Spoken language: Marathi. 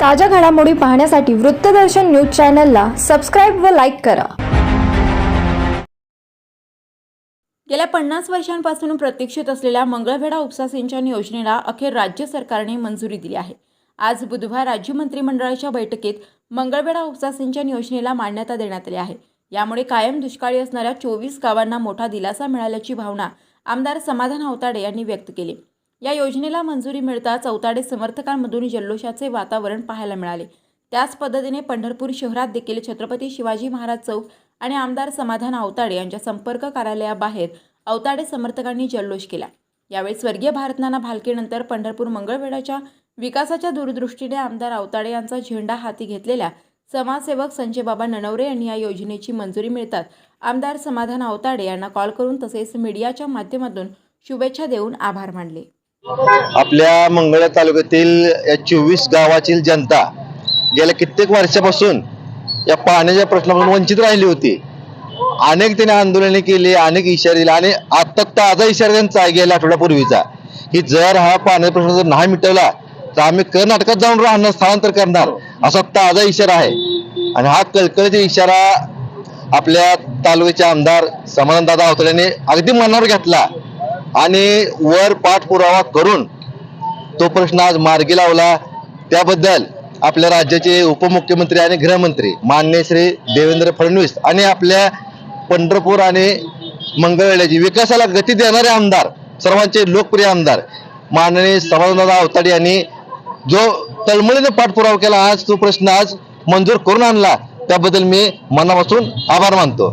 ताज्या घडामोडी पाहण्यासाठी वृत्तदर्शन न्यूज चॅनलला सबस्क्राईब व लाईक करा. गेल्या पन्नास वर्षांपासून प्रतीक्षित असलेल्या मंगळवेढा उपसा सिंचन योजनेला अखेर राज्य सरकारने मंजुरी दिली आहे. आज बुधवार राज्य मंत्रिमंडळाच्या बैठकीत मंगळवेढा उपसा सिंचन योजनेला मान्यता देण्यात आली आहे. यामुळे कायम दुष्काळी असणाऱ्या चोवीस गावांना मोठा दिलासा मिळाल्याची भावना आमदार समाधान अवताडे यांनी व्यक्त केली. या योजनेला मंजुरी मिळताच अवताडे समर्थकांमधून जल्लोषाचे वातावरण पाहायला मिळाले. त्याच पद्धतीने पंढरपूर शहरात देखील छत्रपती शिवाजी महाराज चौक आणि आमदार समाधान अवताडे यांच्या संपर्क कार्यालयाबाहेर अवताडे समर्थकांनी जल्लोष केला. यावेळी स्वर्गीय भारतनाना भालकेनंतर पंढरपूर मंगळवेढ्याच्या विकासाच्या दूरदृष्टीने आमदार अवताडे यांचा झेंडा हाती घेतलेल्या समाजसेवक संजयबाबा ननवरे यांनी या योजनेची मंजुरी मिळतात आमदार समाधान अवताडे यांना कॉल करून तसेच मीडियाच्या माध्यमातून शुभेच्छा देऊन आभार मानले. आपल्या मंगळा तालुक्यातील या चोवीस गावातील जनता गेल्या कित्येक वर्षापासून या पाण्याच्या प्रश्नापासून वंचित राहिली होती. अनेक त्याने आंदोलने केली अनेक इशारे दिले आणि आता ताजा इशारा त्यांचा गेल्या आठवड्यापूर्वीचा की जर हा पाण्याचा प्रश्न जर नाही मिटवला तर आम्ही कर्नाटकात जाऊन राहणार स्थलांतर करणार असा ताजा इशारा आहे. आणि हा कळकळीचा इशारा आपल्या तालुक्याचे आमदार समाधानदादा दादा यांनी अगदी मनावर घेतला. आणि वर पाठपुरावा करून तो प्रश्न आज मार्गी लावला. त्याबद्दल आपल्या राज्याचे उपमुख्यमंत्री आणि गृहमंत्री मान्य श्री देवेंद्र फडणवीस आणि आपल्या पंढरपूर आणि मंगळवेळ्याची विकासाला गती देणारे आमदार सर्वांचे लोकप्रिय आमदार माननीय समाधानदादा अवताडे यांनी जो तळमळीने पाठपुरावा केला आज तो प्रश्न आज मंजूर करून आणला. त्याबद्दल मी मनापासून आभार मानतो.